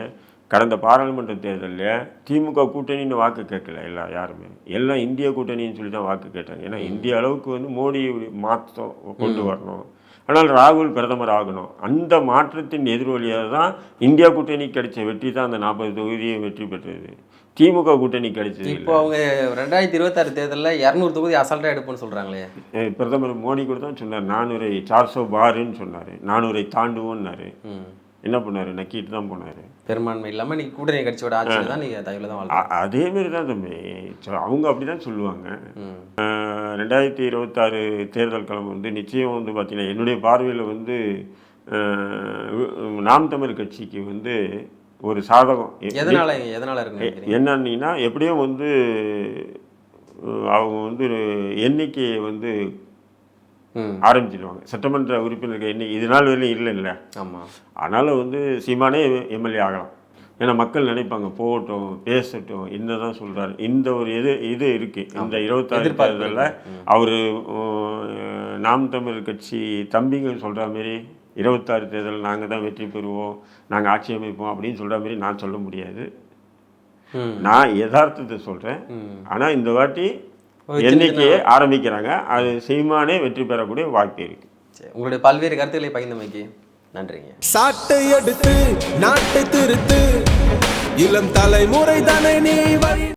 கடந்த பாராளுமன்ற தேர்தலில் திமுக கூட்டணின்னு வாக்கு கேட்கல எல்லா யாருமே. எல்லாம் இந்திய கூட்டணின்னு சொல்லி தான் வாக்கு கேட்டாங்க. ஏன்னா இந்திய அளவுக்கு வந்து மோடி மாற்றம் கொண்டு வரணும். ஆனால் ராகுல் பிரதமர் ஆகணும். அந்த மாற்றத்தின் எதிரொலியாக தான் இந்தியா கூட்டணி கிடைச்ச வெற்றி தான் அந்த நாற்பது தொகுதியை வெற்றி பெற்றது. திமுக கூட்டணி கிடைச்சது. இப்போ அவங்க ரெண்டாயிரத்தி இருபத்தாறு தேர்தலில் இரநூறு தொகுதி அசால்ட்டாக எடுப்போம்னு சொல்றாங்களே. அஹ் பிரதமர் மோடி கூட தான் சொன்னார் நானூரை சார்சோ பாருன்னு சொன்னார் நானூரை தாண்டுவோன்னாரு. ம். என்ன பண்ணார்? நக்கிட்டு தான் போனார். பெரும்பான்மை இல்லாமல் நீ கூட்டணி கட்சியோட ஆட்சியில் தான் நீங்கள் தகவல் தான் அதே மாதிரி தான் தம்பி. அவங்க அப்படி தான் சொல்லுவாங்க ரெண்டாயிரத்தி இருபத்தாறு தேர்தல் கிழமை வந்து நிச்சயம் வந்து பார்த்தீங்கன்னா என்னுடைய பார்வையில் வந்து நாம் தமிழ் கட்சிக்கு வந்து ஒரு சாதகம். எதனால எதனால நினைக்கிறீங்க? என்னன்னீங்கன்னா எப்படியும் வந்து அவங்க வந்து எண்ணிக்கையை வந்து ஆரம்பிச்சிடுவாங்க சட்டமன்ற உறுப்பினர்கள் எண்ணிக்கை இது நாள் வரையிலும் இல்லை இல்லை ஆமாம் அதனால் வந்து சீமானே எம்எல்ஏ ஆகலாம். ஏன்னா மக்கள் நினைப்பாங்க போகட்டும் பேசட்டும் என்னதான் சொல்றாரு. இந்த ஒரு இது இது இருக்கு. இந்த இருபத்தாறு தேர்தலில் அவர் நாம் தமிழ் கட்சி தம்பிங்க சொல்ற மாதிரி இருபத்தாறு தேர்தல் நாங்கள் தான் வெற்றி பெறுவோம் நாங்கள் ஆட்சி அமைப்போம் அப்படின்னு சொல்ற மாதிரி நான் சொல்ல முடியாது. நான் யதார்த்தத்தை சொல்கிறேன் ஆனால் இந்த வாட்டி எண்ணிக்கையை ஆரம்பிக்கிறாங்க. அது சீமானே வெற்றி பெறக்கூடிய வாய்ப்பு இருக்கு. சரி உங்களுடைய பல்வேறு கருத்துக்களை பகிர்ந்தமைக்கு நன்றிங்க. சாட்டை எடுத்து நாட்டை திருத்து இளம் தலைமுறை தானே நீ